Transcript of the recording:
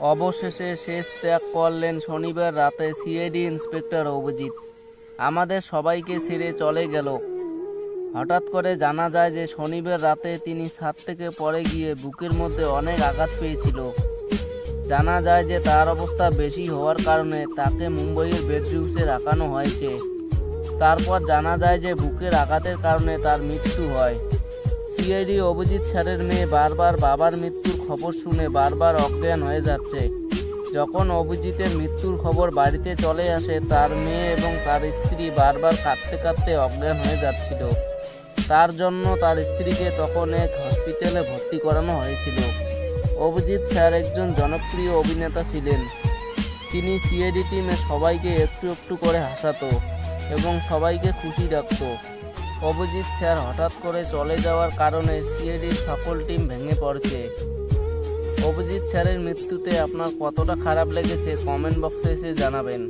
অবশেষে শেষ ত্যাগ করলেন শনিবার রাতে সিআইডি ইন্সপেক্টর অভিজিৎ। আমাদের সবাইকে ছেড়ে চলে গেল। হঠাৎ করে জানা যায় যে শনিবার রাতে তিনি ছাদ থেকে পড়ে গিয়ে বুকের মধ্যে অনেক আঘাত পেয়েছিল। জানা যায় যে তার অবস্থা বেশি হওয়ার কারণে তাকে মুম্বইয়ের বেডরুমসে রাখানো হয়েছে। তারপর জানা যায় যে বুকের আঘাতের কারণে তার মৃত্যু হয়। সিআইডি অভিজিৎ স্যারের মেয়ে বারবার বাবার মৃত্যুর খবর শুনে বারবার অজ্ঞান হয়ে যাচ্ছে। যখন অভিজিতের মৃত্যুর খবর বাড়িতে চলে আসে, তার মেয়ে এবং তার স্ত্রী বারবার কাঁদতে কাঁদতে অজ্ঞান হয়ে যাচ্ছিল। তার জন্য তার স্ত্রীকে তখন এক হসপিটালে ভর্তি করানো হয়েছিল। অভিজিৎ স্যার একজন জনপ্রিয় অভিনেতা ছিলেন। তিনি সিএডি টিমে সবাইকে একটু একটু করে হাসাতো এবং সবাইকে খুশি রাখতো। অভিজিৎ স্যার হঠাৎ করে চলে যাওয়ার কারণে সিএডির সকল টিম ভেঙে পড়ছে। অভিজিৎ স্যারের মৃত্যুতে আপনার কতটা খারাপ লেগেছে কমেন্ট বক্সে এসে জানাবেন।